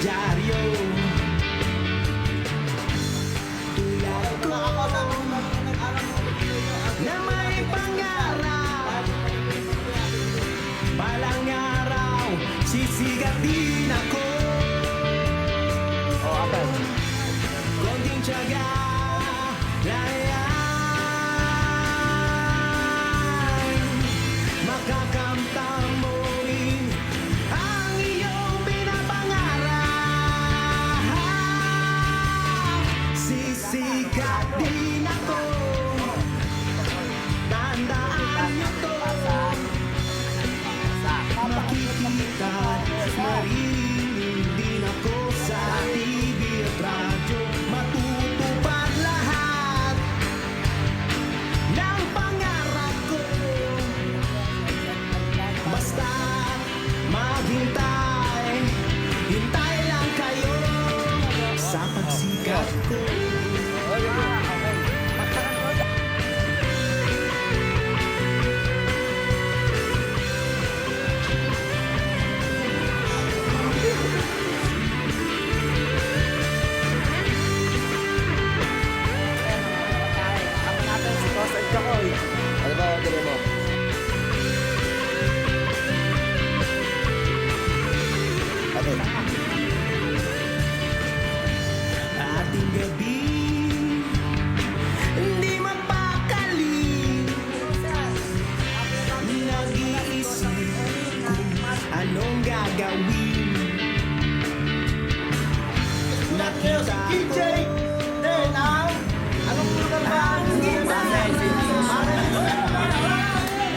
diaryo Tulad ko Na may pangarap Balang araw Sisigat din ako 啊 anong gagawin? Nakita ko ang iba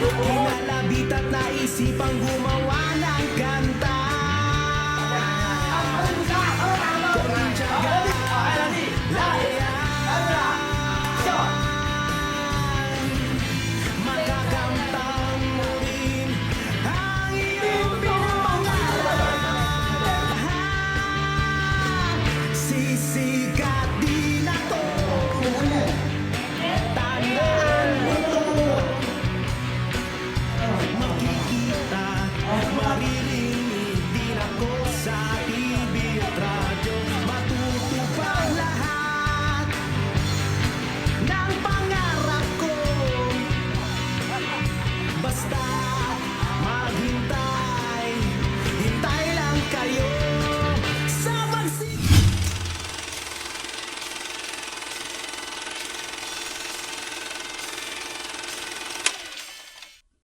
Kinalabit at naisipang gumawa